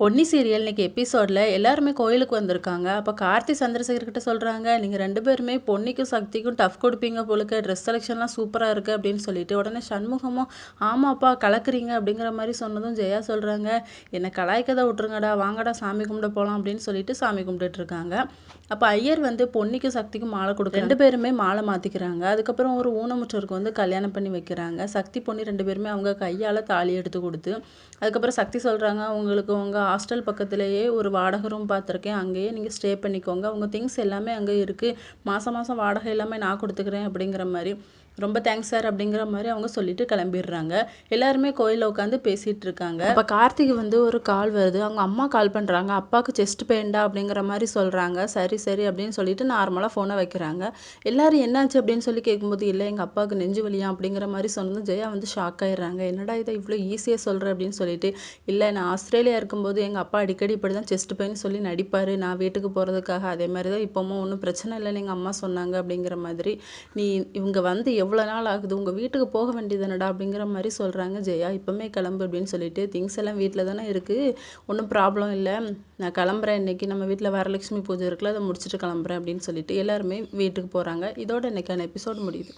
Ponni serial இன்னைக்கு எபிசோடில் எல்லாருமே கோயிலுக்கு வந்திருக்காங்க. அப்போ கார்த்தி சந்திரசேகர் கிட்ட சொல்கிறாங்க நீங்கள் ரெண்டு பேருமே பொன்னிக்கும் சக்திக்கும் டஃப் கொடுப்பீங்க போலுக்கு ட்ரெஸ் செலெக்ஷன்லாம் சூப்பராக இருக்குது அப்படின்னு சொல்லிட்டு உடனே சண்முகமும் ஆமாப்பா கலக்குறீங்க அப்படிங்கிற மாதிரி சொன்னதும் ஜெயா சொல்கிறாங்க என்னை கலாய்க்கதை விட்டுருங்கடா வாங்கடா சாமி கும்பிட போகலாம் அப்படின்னு சொல்லிட்டு சாமி கும்பிட்டுட்டு இருக்காங்க. அப்போ ஐயர் வந்து பொன்னிக்கும் சக்திக்கும் மாலை கொடுக்க ரெண்டு பேருமே மாலை மாற்றிக்கிறாங்க அதுக்கப்புறம் ஒரு ஊனமுற்றோருக்கு வந்து கல்யாணம் பண்ணி வைக்கிறாங்க. சக்தி பொண்ணு ரெண்டு பேருமே அவங்க கையால் தாலி எடுத்து கொடுத்து அதுக்கப்புறம் சக்தி சொல்கிறாங்க உங்களுக்கு உங்கள் ஹாஸ்டல் பக்கத்துலேயே ஒரு வாடகை ரூம் பார்த்துருக்கேன். அங்கேயே நீங்கள் ஸ்டே பண்ணிக்கோங்க. உங்கள் திங்ஸ் எல்லாமே அங்கே இருக்குது மாதம் மாதம் வாடகை எல்லாமே நான் கொடுத்துக்கிறேன் அப்படிங்கிற மாதிரி. ரொம்ப தேங்க்ஸ் சார் அப்படிங்கிற மாதிரி அவங்க சொல்லிட்டு கிளம்பிடுறாங்க. எல்லாருமே கோயிலில் உட்காந்து பேசிகிட்டு இருக்காங்க. இப்போ கார்த்திக் வந்து ஒரு கால் வருது. அவங்க அம்மா கால் பண்ணுறாங்க அப்பாவுக்கு செஸ்ட் பெயிண்டா அப்படிங்கிற மாதிரி சொல்கிறாங்க சரி சரி அப்படின்னு சொல்லிட்டு நார்மலாக ஃபோனை வைக்கிறாங்க. எல்லாரும் என்னாச்சு அப்படின்னு சொல்லி கேட்கும்போது இல்லை எங்கள் அப்பாவுக்கு நெஞ்சு வலியா? அப்படிங்கிற மாதிரி சொன்னது ஜெயா வந்து ஷாக் ஆயிடுறாங்க. என்னடா இதை இவ்வளோ ஈஸியாக சொல்கிறேன் அப்படின்னு சொல்லிட்டு இல்லை நான் ஆஸ்திரேலியா இருக்கும்போது எங்கள் அப்பா அடிக்கடி இப்படி தான் செஸ்ட் பெயின் சொல்லி நடிப்பார். நான் வீட்டுக்கு போகிறதுக்காக அதே மாதிரி தான் இப்போவும் ஒன்றும் பிரச்சனை இல்லைன்னு எங்கள் அம்மா சொன்னாங்க அப்படிங்கிற மாதிரி நீ இவங்க வந்து எவ்வளோ நாள் ஆகுது? உங்கள் வீட்டுக்கு போக வேண்டியதுனடா? அப்படிங்கிற மாதிரி சொல்கிறாங்க ஜெயா இப்போமே கிளம்பு அப்படின்னு சொல்லிட்டு திங்ஸ் எல்லாம் வீட்டில் தானே இருக்குது ஒன்றும் ப்ராப்ளம் இல்லை. நான் கிளம்புறேன் இன்றைக்கி நம்ம வீட்டில் வரலட்சுமி பூஜை இருக்குல்ல அதை முடிச்சுட்டு கிளம்புறேன் அப்படின்னு சொல்லிட்டு எல்லாருமே வீட்டுக்கு போகிறாங்க இதோட இன்றைக்கான எபிசோடு முடியுது.